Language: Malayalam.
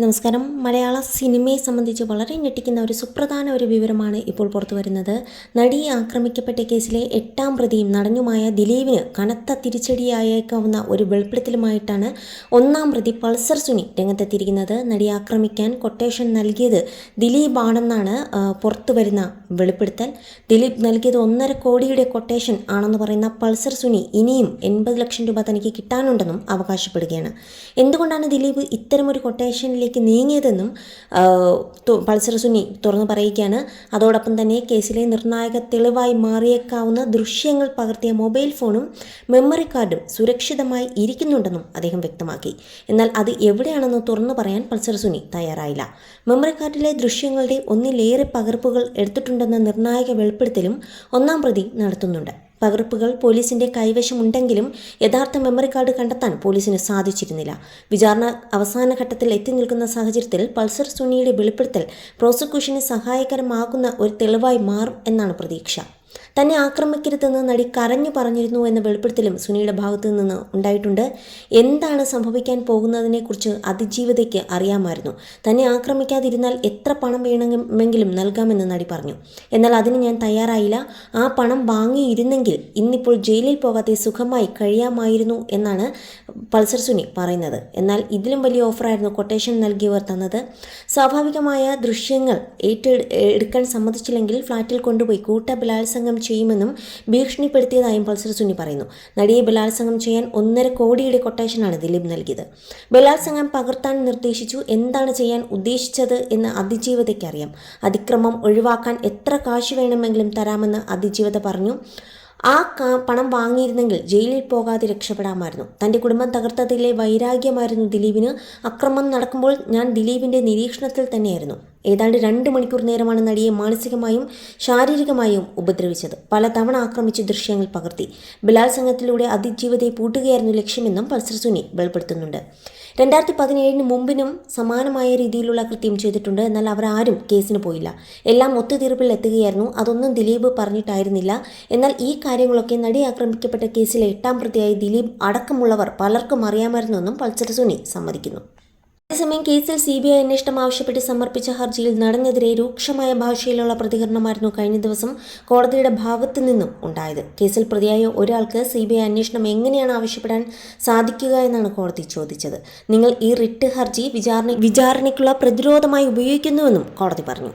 നമസ്കാരം. മലയാള സിനിമയെ സംബന്ധിച്ച് വളരെ ഞെട്ടിക്കുന്ന ഒരു സുപ്രധാന ഒരു വിവരമാണ് ഇപ്പോൾ പുറത്തു വരുന്നത്. നടി ആക്രമിക്കപ്പെട്ട കേസിലെ എട്ടാം പ്രതിയും നടനുമായ ദിലീപിന് കനത്ത തിരിച്ചടിയായേക്കാവുന്ന ഒരു വെളിപ്പെടുത്തലുമായിട്ടാണ് ഒന്നാം പ്രതി പൾസർ സുനി രംഗത്തെത്തിയിരിക്കുന്നത്. നടി ആക്രമിക്കാൻ കൊട്ടേഷൻ നൽകിയത് ദിലീപാണെന്നാണ് പുറത്തു വരുന്ന വെളിപ്പെടുത്തൽ. ദിലീപ് നൽകിയത് ഒന്നര കോടിയുടെ കൊട്ടേഷൻ ആണെന്ന് പറയുന്ന പൾസർ സുനി ഇനിയും എൺപത് ലക്ഷം രൂപ തനിക്ക് കിട്ടാനുണ്ടെന്നും അവകാശപ്പെടുകയാണ്. എന്തുകൊണ്ടാണ് ദിലീപ് ഇത്തരമൊരു കൊട്ടേഷനിലേക്ക് നീങ്ങിയതെന്നും ആ, തു- പൾസർ സുനി തുറന്നു പറയുകയാണ്. അതോടൊപ്പം തന്നെ കേസിലെ നിർണായക തെളിവായി മാറിയേക്കാവുന്ന ദൃശ്യങ്ങൾ പകർത്തിയ മൊബൈൽ ഫോണും മെമ്മറി കാർഡും സുരക്ഷിതമായി ഇരിക്കുന്നുണ്ടെന്നും അദ്ദേഹം വ്യക്തമാക്കി. എന്നാൽ അത് എവിടെയാണെന്ന് തുറന്നു പറയാൻ പൾസർ സുനി തയ്യാറായില്ല. മെമ്മറി കാർഡിലെ ദൃശ്യങ്ങളുടെ ഒന്നിലേറെ പകർപ്പുകൾ എടുത്തിട്ടുണ്ടെന്ന നിർണായക വെളിപ്പെടുത്തലും ഒന്നാം പ്രതി നടത്തുന്നുണ്ട്. പകർപ്പുകൾ പോലീസിന്റെ കൈവശമുണ്ടെങ്കിലും യഥാർത്ഥ മെമ്മറി കാർഡ് കണ്ടെത്താൻ പോലീസിന് സാധിച്ചിരുന്നില്ല. വിചാരണ അവസാന ഘട്ടത്തിൽ എത്തി നിൽക്കുന്ന സാഹചര്യത്തിൽ പൾസർ സുനിയുടെ വെളിപ്പെടുത്തൽ പ്രോസിക്യൂഷന് സഹായകരമാകുന്ന ഒരു തെളിവായി മാറും എന്നാണ് പ്രതീക്ഷ. തന്നെ ആക്രമിക്കരുതെന്ന് നടി കരഞ്ഞു പറഞ്ഞിരുന്നു എന്ന വെളിപ്പെടുത്തലും സുനിയുടെ ഭാഗത്തു നിന്ന് ഉണ്ടായിട്ടുണ്ട്. എന്താണ് സംഭവിക്കാൻ പോകുന്നതിനെക്കുറിച്ച് അതിജീവിതയ്ക്ക് അറിയാമായിരുന്നു. തന്നെ ആക്രമിക്കാതിരുന്നാൽ എത്ര പണം വേണമെങ്കിലും നൽകാമെന്ന് നടി പറഞ്ഞു. എന്നാൽ അതിന് ഞാൻ തയ്യാറായില്ല. ആ പണം വാങ്ങിയിരുന്നെങ്കിൽ ഇന്നിപ്പോൾ ജയിലിൽ പോകാതെ സുഖമായി കഴിയാമായിരുന്നു എന്നാണ് പൾസർ സുനി പറയുന്നത്. എന്നാൽ ഇതിലും വലിയ ഓഫറായിരുന്നു കൊട്ടേഷൻ നൽകിയവർ തന്നത്. സ്വാഭാവികമായ ദൃശ്യങ്ങൾ ഏറ്റെടുക്കാൻ സമ്മതിച്ചില്ലെങ്കിൽ ഫ്ളാറ്റിൽ കൊണ്ടുപോയി കൂട്ട ബലാത്സംഗം ചെയ്യുമെന്നും ഭീഷണിപ്പെടുത്തിയതായും പൾസർ സുനി പറയുന്നു. നടിയെ ബലാത്സംഗം ചെയ്യാൻ ഒന്നര കോടിയുടെ കൊട്ടേഷനാണ് ദിലീപ് നൽകിയത്. ബലാത്സംഗം പകർത്താൻ നിർദ്ദേശിച്ചു എന്താണ് ചെയ്യാൻ ഉദ്ദേശിച്ചത് എന്ന് അതിജീവതയ്ക്ക് അറിയാം അതിക്രമം ഒഴിവാക്കാൻ എത്ര കാശ് വേണമെങ്കിലും തരാമെന്ന് അതിജീവത പറഞ്ഞു. ആ പണം വാങ്ങിയിരുന്നെങ്കിൽ ജയിലിൽ പോകാതെ രക്ഷപ്പെടാമായിരുന്നു. തന്റെ കുടുംബം തകർത്തതിലെ വൈരാഗ്യമായിരുന്നു ദിലീപിന്. അക്രമം നടക്കുമ്പോൾ ഞാൻ ദിലീപിന്റെ നിരീക്ഷണത്തിൽ തന്നെയായിരുന്നു. ഏതാണ്ട് രണ്ട് മണിക്കൂർ നേരമാണ് നടിയെ മാനസികമായും ശാരീരികമായും ഉപദ്രവിച്ചത്. പല തവണ ആക്രമിച്ച് ദൃശ്യങ്ങൾ പകർത്തി. ബലാത്സംഗത്തിലൂടെ അതിജീവിതയെ പൂട്ടുകയായിരുന്നു ലക്ഷ്യമെന്നും പൾസർ സുനി വെളിപ്പെടുത്തുന്നുണ്ട്. രണ്ടായിരത്തി പതിനേഴിന് മുമ്പിനും സമാനമായ രീതിയിലുള്ള കൃത്യം ചെയ്തിട്ടുണ്ട്. എന്നാൽ അവർ ആരും കേസിന് പോയില്ല. എല്ലാം ഒത്തുതീർപ്പിൽ എത്തുകയായിരുന്നു. അതൊന്നും ദിലീപ് പറഞ്ഞിട്ടായിരുന്നില്ല. എന്നാൽ ഈ കാര്യങ്ങളൊക്കെ നടി ആക്രമിക്കപ്പെട്ട കേസിലെ എട്ടാം പ്രതിയായ ദിലീപ് അടക്കമുള്ളവർ പലർക്കും അറിയാമായിരുന്നുവെന്നും പൾസർ സുനി സമ്മതിക്കുന്നു. അതേസമയം കേസിൽ സി ബി ഐ അന്വേഷണം ആവശ്യപ്പെട്ട് സമർപ്പിച്ച ഹർജിയിൽ നടനെതിരെ രൂക്ഷമായ ഭാഷയിലുള്ള പ്രതികരണമായിരുന്നു കഴിഞ്ഞ ദിവസം കോടതിയുടെ ഭാഗത്തു നിന്നും ഉണ്ടായത്. കേസിൽ പ്രതിയായ ഒരാൾക്ക് സി ബി ഐ അന്വേഷണം എങ്ങനെയാണ് ആവശ്യപ്പെടാൻ സാധിക്കുക എന്നാണ് കോടതി ചോദിച്ചത്. നിങ്ങൾ ഈ റിട്ട് ഹർജി വിചാരണ വിചാരണയ്ക്കുള്ള പ്രതിരോധമായി ഉപയോഗിക്കുന്നുവെന്നും കോടതി പറഞ്ഞു.